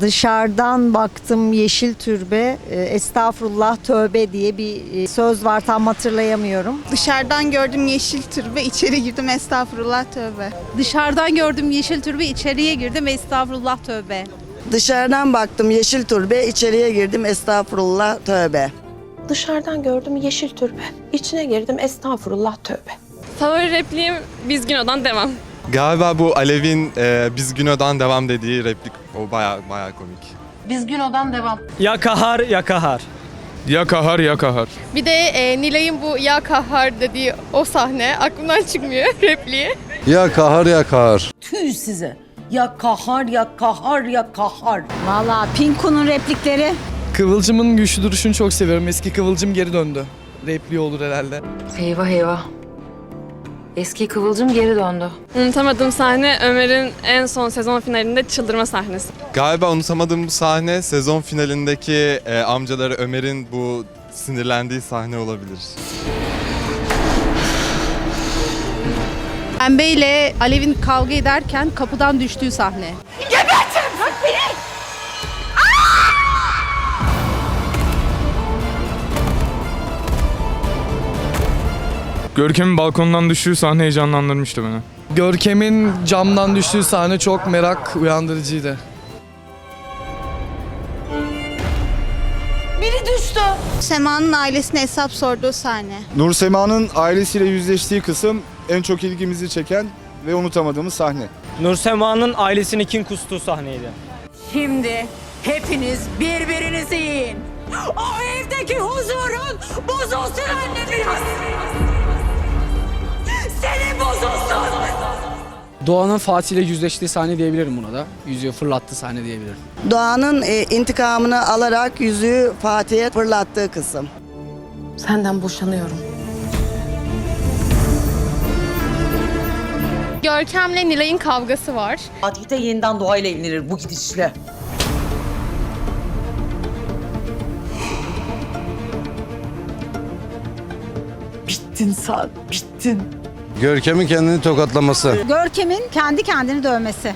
Dışarıdan baktım yeşil türbe, e, estağfurullah tövbe diye bir e, söz var tam hatırlayamıyorum. Dışarıdan gördüm yeşil türbe, içeri girdim estağfurullah tövbe. Dışarıdan gördüm yeşil türbe içeriye girdim estağfurullah tövbe. Dışarıdan baktım yeşil turbe, içeriye girdim estağfurullah tövbe. Dışarıdan gördüm yeşil türbe. İçine girdim estağfurullah tövbe. Favori repliğim Biz Güno'dan devam. Galiba bu Alev'in e, Biz Güno'dan devam dediği replik o baya baya komik. Biz Güno'dan devam. Ya kahar ya kahar. Ya kahar ya kahar. Bir de e, Nilay'ın bu ya kahar dediği o sahne aklımdan çıkmıyor repliği. Ya kahar ya kahar. Tüy size. Ya kahar ya kahar ya kahar. Valla Pinku'nun replikleri Kıvılcım'ın güçlü duruşunu çok seviyorum. Eski Kıvılcım geri döndü. Repliği olur herhalde. Eyvah eyvah. Eski kıvılcım geri döndü. Unutamadığım sahne Ömer'in en son sezon finalinde çıldırma sahnesi. Galiba unutamadığım bu sahne sezon finalindeki e, amcaları Ömer'in bu sinirlendiği sahne olabilir. Pembe ile Alev'in kavga ederken kapıdan düştüğü sahne. Görkem'in balkondan düştüğü sahne heyecanlandırmıştı beni. Görkem'in camdan düştüğü sahne çok merak uyandırıcıydı. Sema'nın ailesine hesap sorduğu sahne. Nur Sema'nın ailesiyle yüzleştiği kısım en çok ilgimizi çeken ve unutamadığımız sahne. Nursema'nın ailesini kin kustuğu sahneydi. Şimdi hepiniz birbirinizi yiyin. O evdeki huzurun bozulsun anne biraz. Doğan'ın Fatih ile yüzleştiği sahne diyebilirim buna da. Yüzüğü fırlattığı sahne diyebilirim. Doğan'ın e, intikamını alarak yüzüğü Fatih'e fırlattığı kısım. Senden boşanıyorum. Görkem'le Nilay'ın kavgası var. Fatih de yeniden doğayla evlenir bu gidişle. Bittin sen, bittin. Görkem'in kendini tokatlaması. Görkem'in kendi kendini dövmesi.